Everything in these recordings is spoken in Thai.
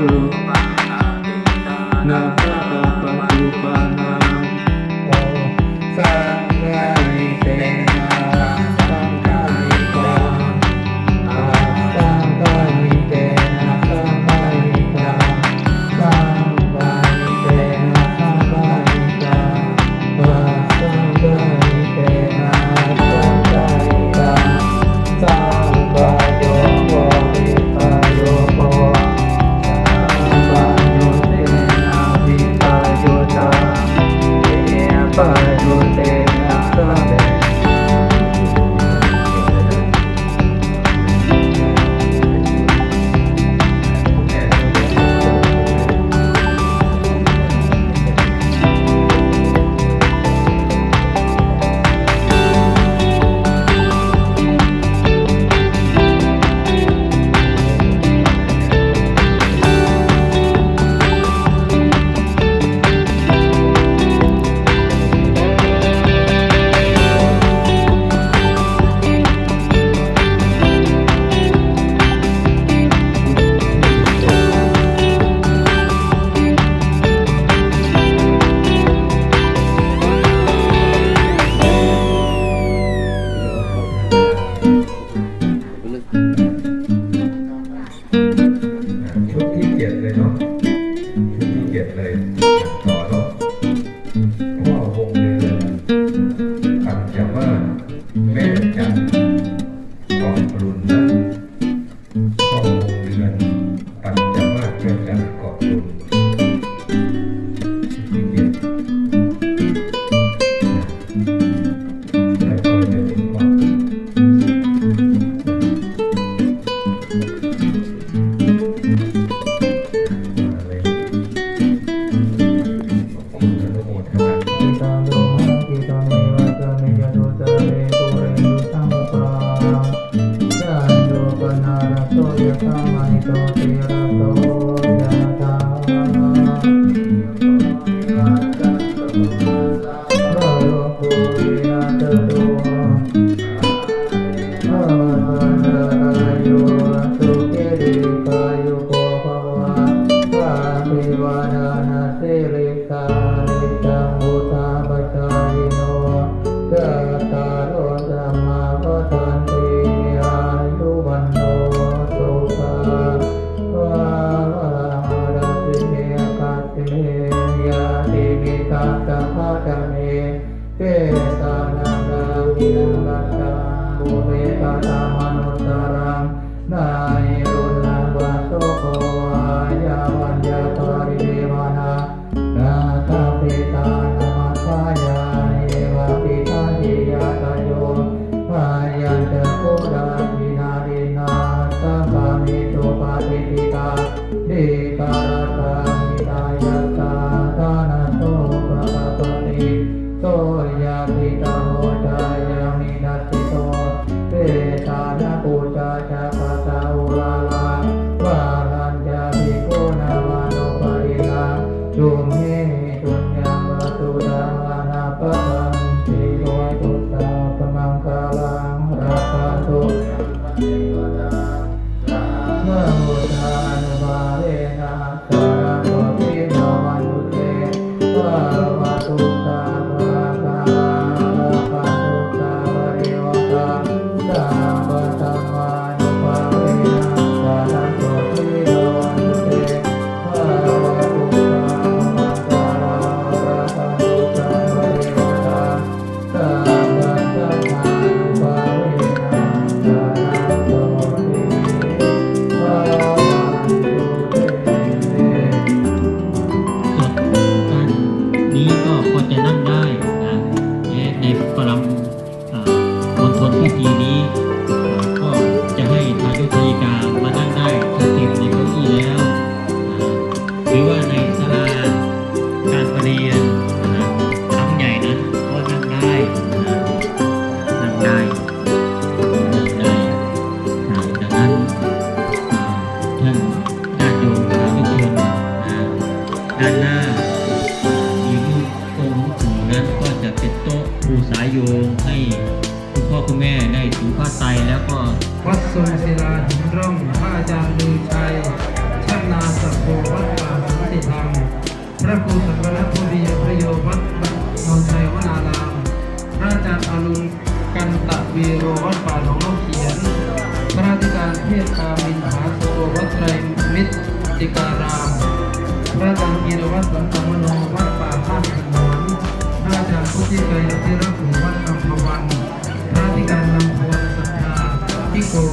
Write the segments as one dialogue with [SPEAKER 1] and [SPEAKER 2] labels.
[SPEAKER 1] lupa Nah dapat lupa เกีย
[SPEAKER 2] จเลยเนาะไม่
[SPEAKER 1] ขี้เกียจเลยต่
[SPEAKER 2] อ amado. Kasi kayo natira kung ang
[SPEAKER 3] kawan, radical ng buwan sa Pico,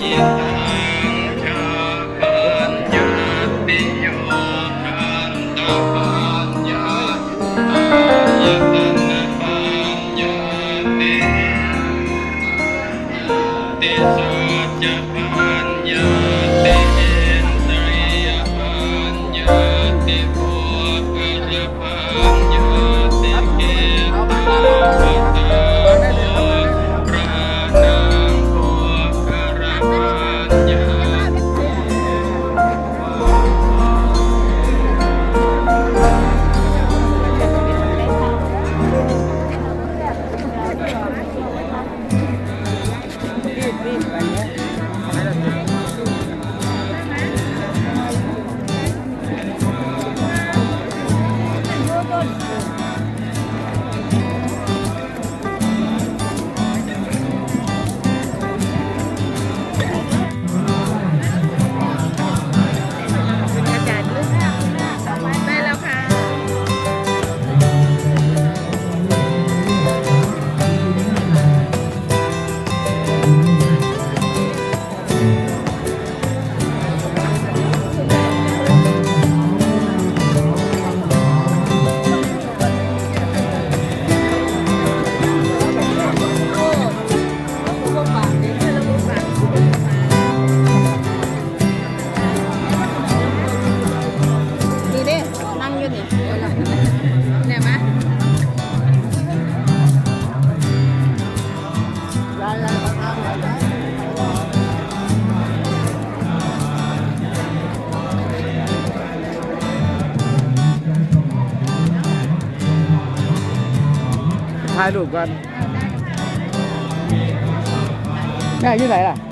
[SPEAKER 3] Yeah. ายรูปกันแม่ยู่
[SPEAKER 4] ไห
[SPEAKER 5] นล่ะ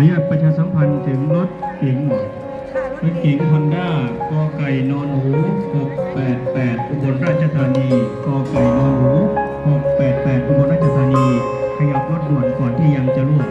[SPEAKER 2] อนุญาตประชาสัมพันธ์ถึงรถเก๋งรถเก๋งฮอนด้ากอไก่นอนหู688อุบลราชธานีกอไก่นอนหู688อุบลราชธานี ขยับรถด่วนก่อนที่ยังจะล่วง